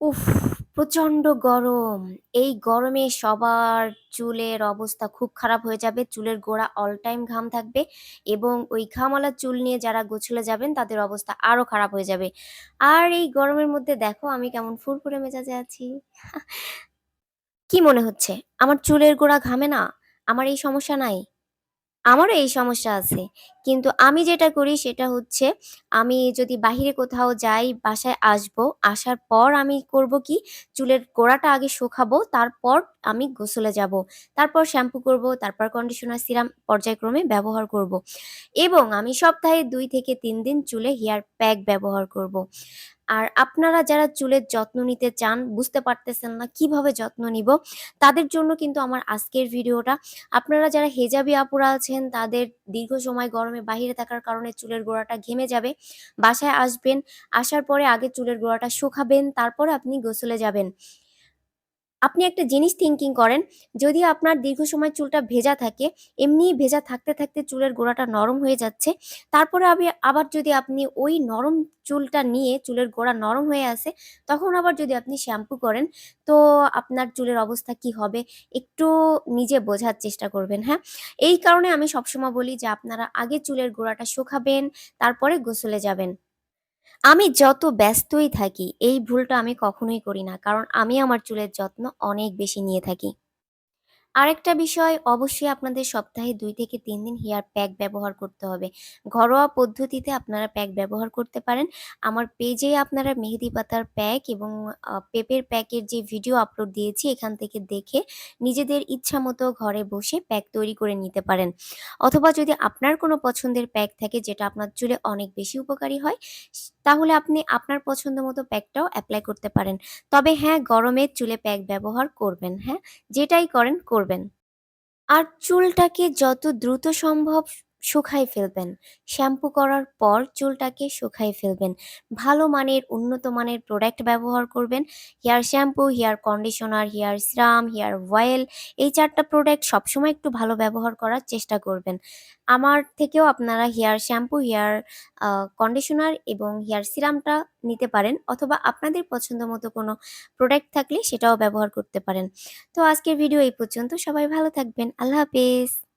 উফ! প্রচণ্ড গরম। এই গরমে সবার চুলের অবস্থা খুব খারাপ হয়ে যাবে। চুলের গোড়া অল টাইম ঘাম থাকবে এবং ওই ঘামওয়ালা চুল নিয়ে যারা গোছলে যাবেন, তাদের অবস্থা আরও খারাপ হয়ে যাবে। আর এই গরমের মধ্যে দেখো আমি কেমন ফুরফুরে মেজাজে আছি। কি মনে হচ্ছে? আমার চুলের গোড়া ঘামে না? আমার এই সমস্যা নাই? আমারও এই সমস্যা আছে। কিন্তু আমি যেটা করি সেটা হচ্ছে আমি যদি বাহিরে কোথাও যাই, বাসায় আসব, আসার পর আমি করব কি চুলের গোড়াটা আগে শুকাবো, তারপর আমি গোসলে যাব। তারপর শ্যাম্পু করব, তারপর কন্ডিশনার, সিরাম পর্যায়ক্রমে ব্যবহার করব। এবং আমি সপ্তাহে ২ থেকে ৩ দিন চুলে হেয়ার প্যাক ব্যবহার করব। আর আপনারা যারা চুলের যত্ন নিতে চান, বুঝতে পারতেছেন না কীভাবে যত্ন নিব তাদের জন্য কিন্তু আমার আজকের ভিডিওটা। আপনারা যারা হেজাবি আপুরা আছেন তাদের দীর্ঘ সময় গরমে বাহিরে থাকার কারণে চুলের গোড়াটা ঘেমে যাবে। বাসায় আসবেন, আসার পরে আগে চুলের গোড়াটা শুকাবেন, তারপরে আপনি গোসলে যাবেন। আপনি একটা জিনিস থিঙ্কিং করেন, যদি আপনার দীর্ঘ সময় চুলটা ভেজা থাকে, এমনি ভেজা থাকতে, থাকতে চুলের গোড়াটা নরম হয়ে যাচ্ছে। তারপরে আবি আবার যদি আপনি ওই নরম চুলটা নিয়ে চুলের গোড়া নরম হয়ে আসে তখন আবার যদি আপনি শ্যাম্পু করেন, তো আপনার চুলের অবস্থা কি হবে একটু নিজে বোঝার চেষ্টা করবেন, হ্যাঁ? এই কারণে আমি সবসময় বলি যে আপনারা আগে চুলের গোড়াটা শুকাবেন, তারপরে গোসলে যাবেন। আমি যত ব্যস্তই থাকি, এই ভুলটা আমি কখনোই করি না। কারণ আমি আমার চুলের যত্ন অনেক বেশি নিয়ে থাকি। আরেকটা বিষয় অবশ্যই আপনাদের সপ্তাহে দুই থেকে তিন দিন হেয়ার প্যাক ব্যবহার করতে হবে। ঘরোয়া পদ্ধতিতে আপনারা প্যাক ব্যবহার করতে পারেন। আমার পেজে আপনারা মেহেদি পাতার প্যাক এবং পেঁপের প্যাকের যে ভিডিও আপলোড দিয়েছি এখান থেকে দেখে নিজেদের ইচ্ছা মতো ঘরে বসে প্যাক তৈরি করে নিতে পারেন। অথবা যদি আপনার কোনো পছন্দের প্যাক থাকে যেটা আপনার চুলে অনেক বেশি উপকারী হয়, তাহলে আপনি আপনার পছন্দ মতো প্যাকটাও অ্যাপ্লাই করতে পারেন। তবে হ্যাঁ, গরমে চুলে প্যাক ব্যবহার করবেন, হ্যাঁ? যেটাই করেন করবেন। আর চুলটাকে যত দ্রুত সম্ভব শু শুকায় ফেলবেন। শ্যাম্পু করার পর চুলটাকে শুকায় ফেলবেন। ভালো মানের উন্নত মানের প্রোডাক্ট ব্যবহার করবেন। Hair shampoo, hair conditioner, hair serum, hair oil এই ৪ টা প্রোডাক্ট সবসময় একটু ভালো ব্যবহার করার চেষ্টা করবেন। আমার থেকেও আপনারা হেয়ার শ্যাম্পু, হেয়ার কন্ডিশনার এবং হেয়ার সিরামটা নিতে পারেন অথবা আপনাদের পছন্দ মতো কোনো প্রোডাক্ট থাকলে সেটাও ব্যবহার করতে পারেন। তো আজকের ভিডিও এই পর্যন্ত। সবাই ভালো থাকবেন। আল্লাহ হাফেজ।